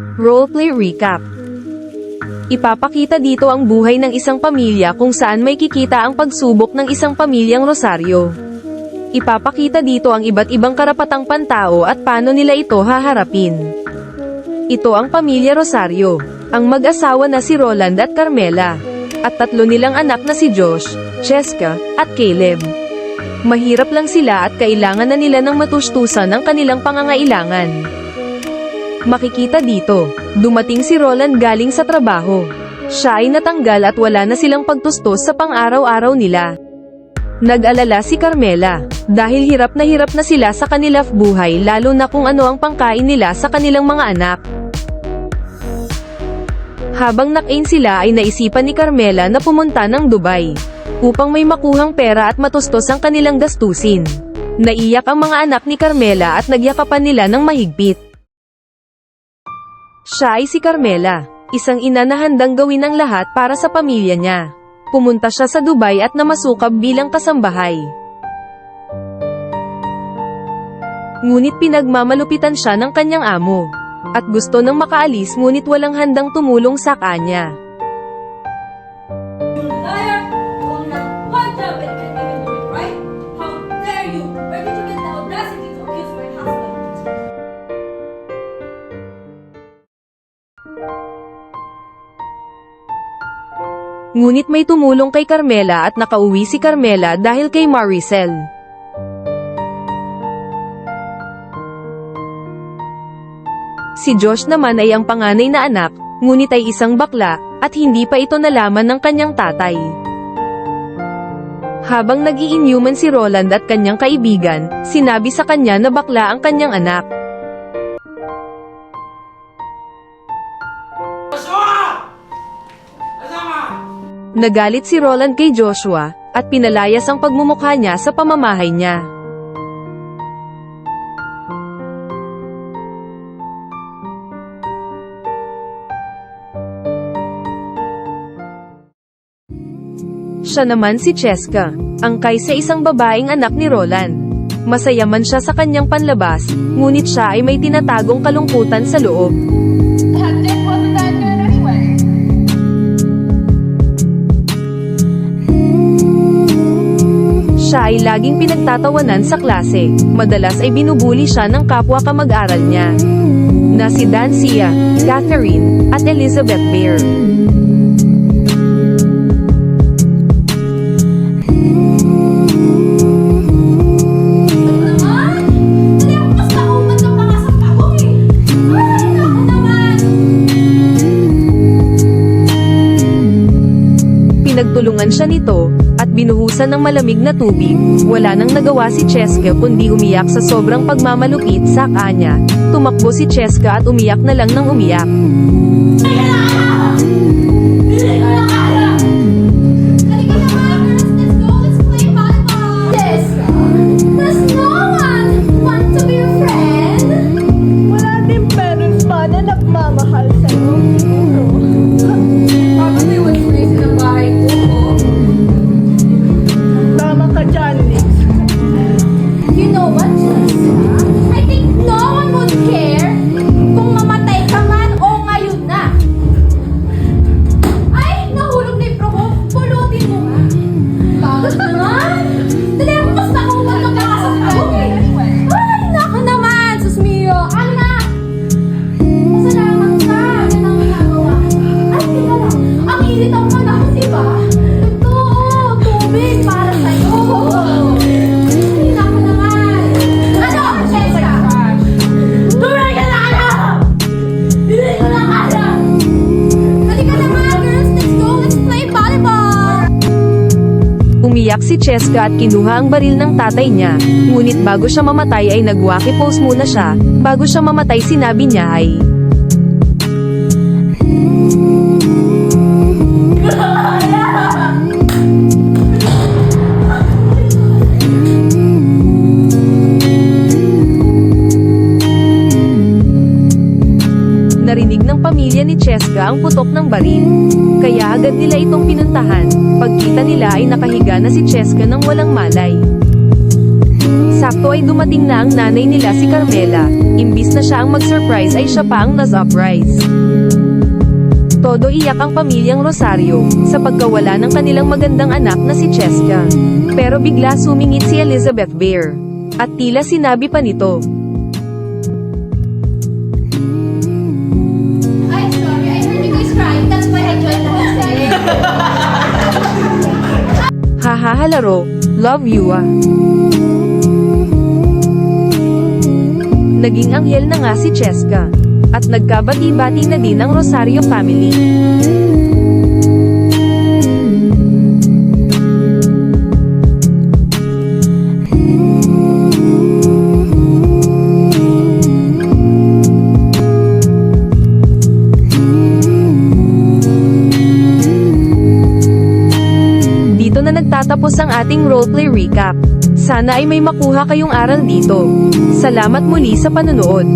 Roleplay Recap Ipapakita dito ang buhay ng isang pamilya kung saan may kikita ang pagsubok ng isang pamilyang Rosario. Ipapakita dito ang iba't ibang karapatang pantao at paano nila ito haharapin. Ito ang pamilya Rosario, ang mag-asawa na si Roland at Carmela, at tatlo nilang anak na si Josh, Cheska, at Caleb. Mahirap lang sila at kailangan na nila ng matustusan ang kanilang pangangailangan. Makikita dito, dumating si Roland galing sa trabaho. Siya ay natanggal at wala na silang pagtustos sa pang-araw-araw nila. Nag-alala si Carmela, dahil hirap na hirap na sila sa kanila buhay lalo na kung ano ang pangkain nila sa kanilang mga anak. Habang nakain sila ay naisipan ni Carmela na pumunta ng Dubai, upang may makuhang pera at matustos ang kanilang gastusin. Naiyak ang mga anak ni Carmela at nagyakapan nila ng mahigpit. Siya ay si Carmela, isang ina na handang gawin ang lahat para sa pamilya niya. Pumunta siya sa Dubai at namasukab bilang kasambahay. Ngunit pinagmamalupitan siya ng kanyang amo. At gusto nang makaalis ngunit walang handang tumulong sa kanya. Ngunit may tumulong kay Carmela at nakauwi si Carmela dahil kay Maricel. Si Josh naman ay ang panganay na anak, ngunit ay isang bakla, at hindi pa ito nalaman ng kanyang tatay. Habang nag-iinyuman si Roland at kanyang kaibigan, sinabi sa kanya na bakla ang kanyang anak. Nagalit si Roland kay Joshua, at pinalayas ang pagmumukha niya sa pamamahay niya. Siya naman si Cheska, angkay sa isang babaeng anak ni Roland. Masaya man siya sa kanyang panlabas, ngunit siya ay may tinatagong kalungkutan sa loob. That Siya ay laging pinagtatawanan sa klase, madalas ay binubuli siya ng kapwa kamag-aral niya. Na si Dancia, Catherine, at Elizabeth Bear. Pinagtulungan siya nito, at binuhusan ng malamig na tubig. Wala nang nagawa si Cheska kundi umiyak sa sobrang pagmamalupit sa kanya. Tumakbo si Cheska at umiyak na lang ng umiyak. Si Cheska at kinuha ang baril ng tatay niya. Ngunit bago siya mamatay ay nag-waki pose muna siya. Bago siya mamatay sinabi niya ay, Cheska ang putok ng baril. Kaya agad nila itong pinuntahan. Pagkita nila ay nakahiga na si Cheska ng walang malay. Sakto ay dumating na ang nanay nila si Carmela. Imbis na siya ang mag-surprise ay siya pa ang na-surprise. Todo iyak ang pamilyang Rosario, sa pagkawala ng kanilang magandang anak na si Cheska. Pero bigla sumingit si Elizabeth Bear. At tila sinabi pa nito, Haha laro, love you ah. Naging anghel na nga si Cheska. At nagkabati-bati na din ang Rosario family. Nagtatapos ang ating roleplay recap. Sana ay may makuha kayong aral dito. Salamat muli sa panonood.